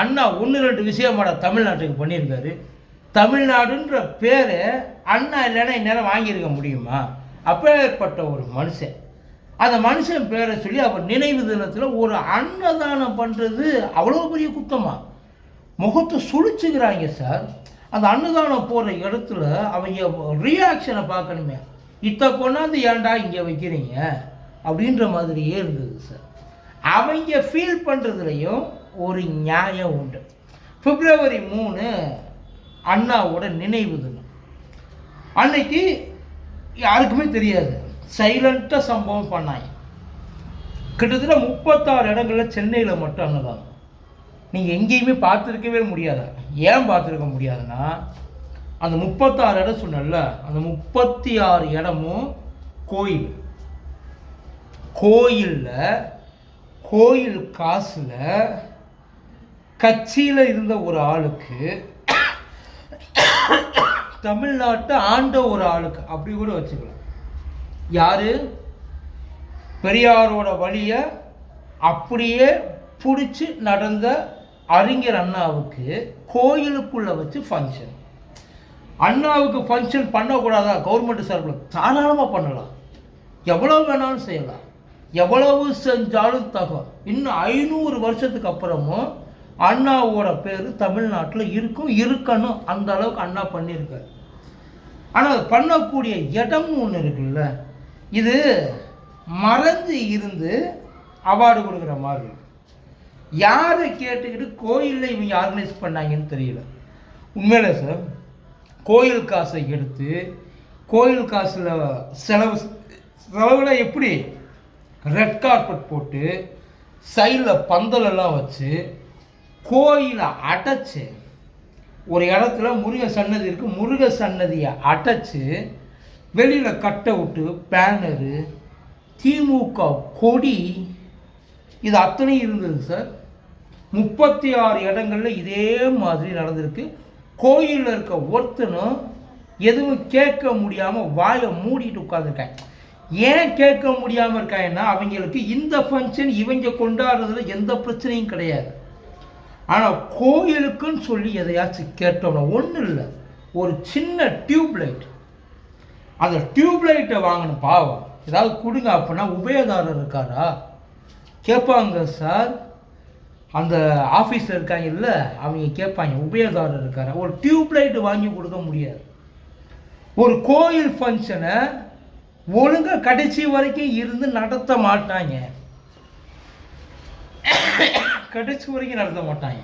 அண்ணா ஒன்று ரெண்டு விஷயமாட தமிழ்நாட்டுக்கு பண்ணியிருக்காரு. தமிழ்நாடுன்ற பேரை அண்ணா இல்லைன்னா இந்நேரம் வாங்கியிருக்க முடியுமா? அப்பேற்பட்ட ஒரு மனுஷன். அந்த மனுஷன் பேரை சொல்லி அவர் நினைவு தினத்தில் ஒரு அன்னதானம் பண்ணுறது அவ்வளோ பெரிய குத்தமாக முகத்தை சுழிச்சுக்கிறாங்க சார். அந்த அன்னதானம் போகிற இடத்துல அவங்க ரியாக்ஷனை பார்க்கணுமே. இத்த கொண்டாந்து ஏன்டா இங்கே வைக்கிறீங்க? அப்படின்ற மாதிரியே இருந்தது சார். அவங்க ஃபீல் பண்ணுறதுலையும் ஒரு நியாயம் உண்டு. பிப்ரவரி மூணு அண்ணாவோட நினைவு தினம். அன்னைக்கு யாருக்குமே தெரியாது. சைலண்ட்டாக சம்பவம் பண்ணாங்க. கிட்டத்தட்ட முப்பத்தாறு இடங்கள்ல சென்னையில் மட்டும் அன்னதானம். நீங்கள் எங்கேயுமே பார்த்துருக்கவே முடியாது. ஏன் பார்த்துருக்க முடியாதுன்னா அந்த முப்பத்தாறு இடம் சொன்னல அந்த முப்பத்தி ஆறு இடமும் கோயில். கோயிலில் கோயில் காசில் கட்சியில் இருந்த ஒரு ஆளுக்கு தமிழ்நாட்டை ஆண்ட ஒரு ஆளுக்கு அப்படி கூட வச்சுக்கலாம். யாரு? பெரியாரோட வழியை அப்படியே பிடிச்சி நடந்த அறிஞர் அண்ணாவுக்கு கோயிலுக்குள்ளே வச்சு ஃபங்க்ஷன் அண்ணாவுக்கு ஃபங்க்ஷன் பண்ணக்கூடாதா? கவர்மெண்ட் சார்பில் தாராளமாக பண்ணலாம். எவ்வளோ வேணாலும் செய்யலாம். எவ்வளவு செஞ்சாலும் தகும் இன்னும் ஐநூறு வருஷத்துக்கு அப்புறமும் அண்ணாவோட பேர் தமிழ்நாட்டில் இருக்கும் இருக்கணும். அந்த அளவுக்கு அண்ணா பண்ணியிருக்காரு. ஆனால் பண்ணக்கூடிய இடம் ஒன்று இருக்குல்ல இது மறந்து இருந்து அவார்டு கொடுக்குற மாதிரி இருக்கு. யாரை கேட்டுக்கிட்டு கோயிலில் இவங்க ஆர்கனைஸ் பண்ணாங்கன்னு தெரியல. உண்மையில சார் கோயில் காசை எடுத்து கோயில் காசில் செலவு செலவில் எப்படி ரெட் கார்பெட் போட்டு சைடில் பந்தலெல்லாம் வச்சு கோயிலை அடைச்சு ஒரு இடத்துல முருக சன்னதி இருக்கு. முருக சன்னதியை அடைச்சு வெளியில் கட்ட விட்டு பேனரு திமுக கொடி இது அத்தனையும் இருந்தது சார். முப்பத்தி ஆறு இடங்கள்ல இதே மாதிரி நடந்திருக்கு. கோயிலில் இருக்க ஒருத்தனும் எதுவும் கேட்க முடியாமல் வாயை மூடிட்டு உட்காந்துருக்கேன் ஏன் கேட்க முடியாமல் இருக்காங்கன்னா அவங்களுக்கு இந்த ஃபங்க்ஷன் இவங்க கொண்டாடுறதுல எந்த பிரச்சனையும் கிடையாது. ஆனால் கோயிலுக்குன்னு சொல்லி எதையாச்சும் கேட்டோம்னா ஒன்றும் இல்லை. ஒரு சின்ன டியூப் லைட் அந்த டியூப் லைட்டை வாங்கணும் பாவம். ஏதாவது கொடுங்க அப்படின்னா உபயதாரர் இருக்காரா? கேட்பாங்க சார். அந்த ஆஃபீஸில் இருக்காங்க இல்லை. அவங்க கேட்பாங்க உபயோகதாரர் இருக்காரா? ஒரு டியூப்லைட் வாங்கி கொடுக்க முடியாது. ஒரு கோயில் ஃபங்க்ஷனை ஒழுங்காக கடைசி வரைக்கும் இருந்து நடத்த மாட்டாங்க. கடைசி வரைக்கும் நடத்த மாட்டாங்க.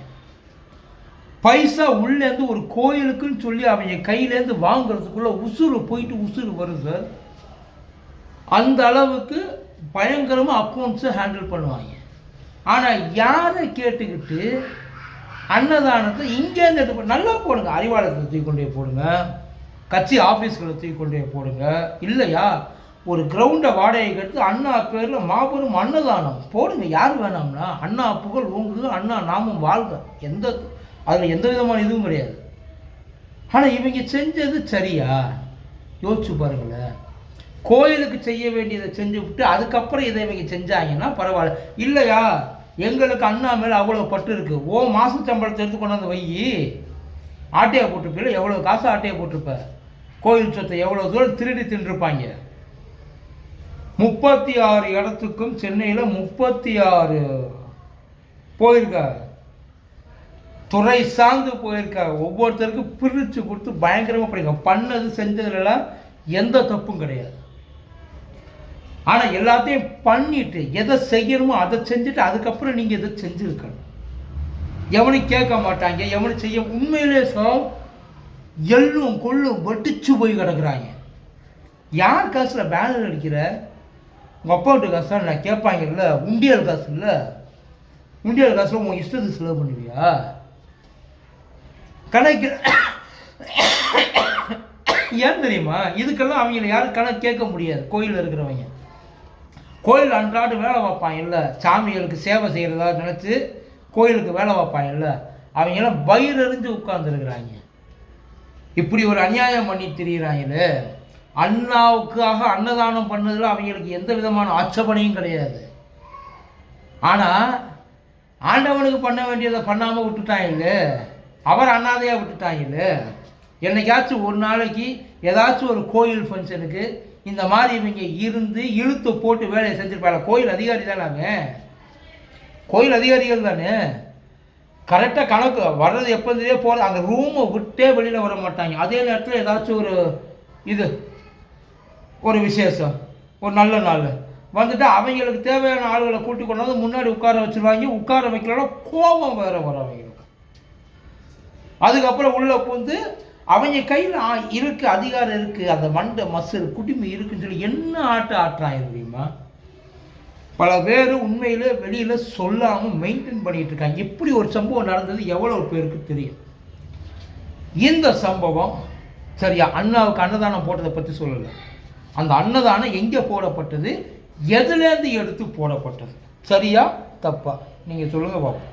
பைசா உள்ளேருந்து ஒரு கோயிலுக்குன்னு சொல்லி அவங்க கையிலேருந்து வாங்குறதுக்குள்ளே உசுறு போயிட்டு உசுறு வரும் சார். அந்த அளவுக்கு பயங்கரமாக அக்கௌண்ட்ஸை ஹேண்டில் பண்ணுவாங்க. ஆனால் யாரை கேட்டுக்கிட்டு அன்னதானத்தை இங்கேருந்து எடுத்து போ- நல்லா போடுங்க அறிவாளத்தை தூக்கி கொண்டு போய் போடுங்க கட்சி ஆஃபீஸ்களை தூக்கி கொண்டு போய் போடுங்க இல்லையா? ஒரு கிரவுண்டை வாடகைக்கு எடுத்து அண்ணா பேரில் மாபெரும் அன்னதானம். போடுங்க யார் வேணாம்னா? அண்ணா புகழ் ஓங்குது அண்ணா நாமும் வாழ்க. எந்த அதில் எந்த விதமான இதுவும் கிடையாது. ஆனால் இவங்க செஞ்சது சரியா? யோசிச்சு பாருங்களேன். கோயிலுக்கு செய்ய வேண்டியதை செஞ்சு விட்டு அதுக்கப்புறம் இதை இவங்க செஞ்சாங்கன்னா பரவாயில்ல. இல்லையா? எங்களுக்கு அண்ணா மேலே அவ்வளோ பட்டு இருக்குது ஓ மாத சம்பளத்தை எடுத்து கொண்டாந்து வை. ஆட்டையை போட்டிருப்பீங்களா எவ்வளோ காசு ஆட்டையை போட்டிருப்ப? கோயில் சொத்தை எவ்வளோ தூரம் திருடி தின்றுப்பாங்க முப்பத்தி ஆறு இடத்துக்கும் சென்னையில் முப்பத்தி ஆறு போயிருக்கா துறை சார்ந்து போயிருக்கா ஒவ்வொருத்தருக்கும் பிரித்து கொடுத்து பயங்கரமாக படிக்கும். பண்ணது செஞ்சதுலலாம் எந்த தப்பும் கிடையாது. ஆனால் எல்லாத்தையும் பண்ணிட்டு எதை செய்யணுமோ அதை செஞ்சுட்டு அதுக்கப்புறம் நீங்கள் எதை செஞ்சுருக்கணும். எவனையும் கேட்க மாட்டாங்க எவனும் செய்ய உண்மையிலே சார் எள்ளும் கொள்ளும் வெட்டிச்சு போய் கிடக்குறாங்க. யார் காசில் பேனர் அடிக்கிற? உங்கள் அப்பா வீட்டு காசு நான் கேட்பாங்கல்ல? உண்டியல் காசு இல்லை. உண்டியல் காசில் உங்கள் இஷ்டத்துக்கு செலவு பண்ணுவியா? கணக்கு ஏன் தெரியுமா? இதுக்கெல்லாம் அவங்கள யாரும் கணக்கு கேட்க முடியாது. கோயிலில் இருக்கிறவங்க. கோயில் அன்றாடு வேலை பார்ப்பாங்க இல்லை சாமிகளுக்கு சேவை செய்கிறதா நினச்சி கோயிலுக்கு வேலை பார்ப்பாங்க இல்லை அவங்கெல்லாம் பயிரெறிஞ்சு உட்காந்துருக்குறாங்க இப்படி ஒரு அநியாயம் பண்ணி திரியிறாங்களே. அண்ணாவுக்காக அன்னதானம் பண்ணதில் அவங்களுக்கு எந்த விதமான ஆட்சேபனையும் கிடையாது. ஆனால் ஆண்டவனுக்கு பண்ண வேண்டியதை பண்ணாமல் விட்டுட்டாங்கல்ல அவர் அண்ணாதையாக விட்டுட்டாங்கல்ல என்னைக்காச்சும் ஒரு நாளைக்கு ஏதாச்சும் ஒரு கோயில் ஃபங்க்ஷனுக்கு இந்த மாதிரி இவங்க இருந்து இழுத்து போட்டு வேலையை செஞ்சுருப்பாங்க. கோயில் அதிகாரி தானாங்க கோயில் அதிகாரிகள் தானே. கரெக்டாக கணக்கு வர்றது எப்போதே போகிறது அந்த ரூமை விட்டே வெளியில் வர மாட்டாங்க. அதே நேரத்தில் ஏதாச்சும் ஒரு இது ஒரு விசேஷம் ஒரு நல்ல நாள். வந்துட்டு அவங்களுக்கு தேவையான ஆளுகளை கூட்டி கொண்டாந்து முன்னாடி உட்கார வச்சிருவாங்க உட்கார வைக்கலாம் கோபம் வேற வரும் அவங்களுக்கு. அதுக்கப்புறம் உள்ள பூந்து அவங்க கையில் இருக்கு அதிகாரம் இருக்கு அந்த மண்டை மசல் குடிமை இருக்குன்னு சொல்லி என்ன ஆட்டம் ஆட்டுறாங்க தெரியுமா? பல பேர் உண்மையில் வெளியில் சொல்லாமல் மெயின்டைன் பண்ணிட்டு இருக்காங்க. இப்படி ஒரு சம்பவம் நடந்தது எவ்வளோ பேருக்கு தெரியும்? இந்த சம்பவம் சரியா அண்ணாவுக்கு அன்னதானம் போட்டதை பற்றி சொல்லலை. அந்த அன்னதானம் எங்கே போடப்பட்டது? எதுலேருந்து எடுத்து போடப்பட்டது? சரியா? தப்பா. நீங்கள் சொல்லுங்கள் பார்ப்போம்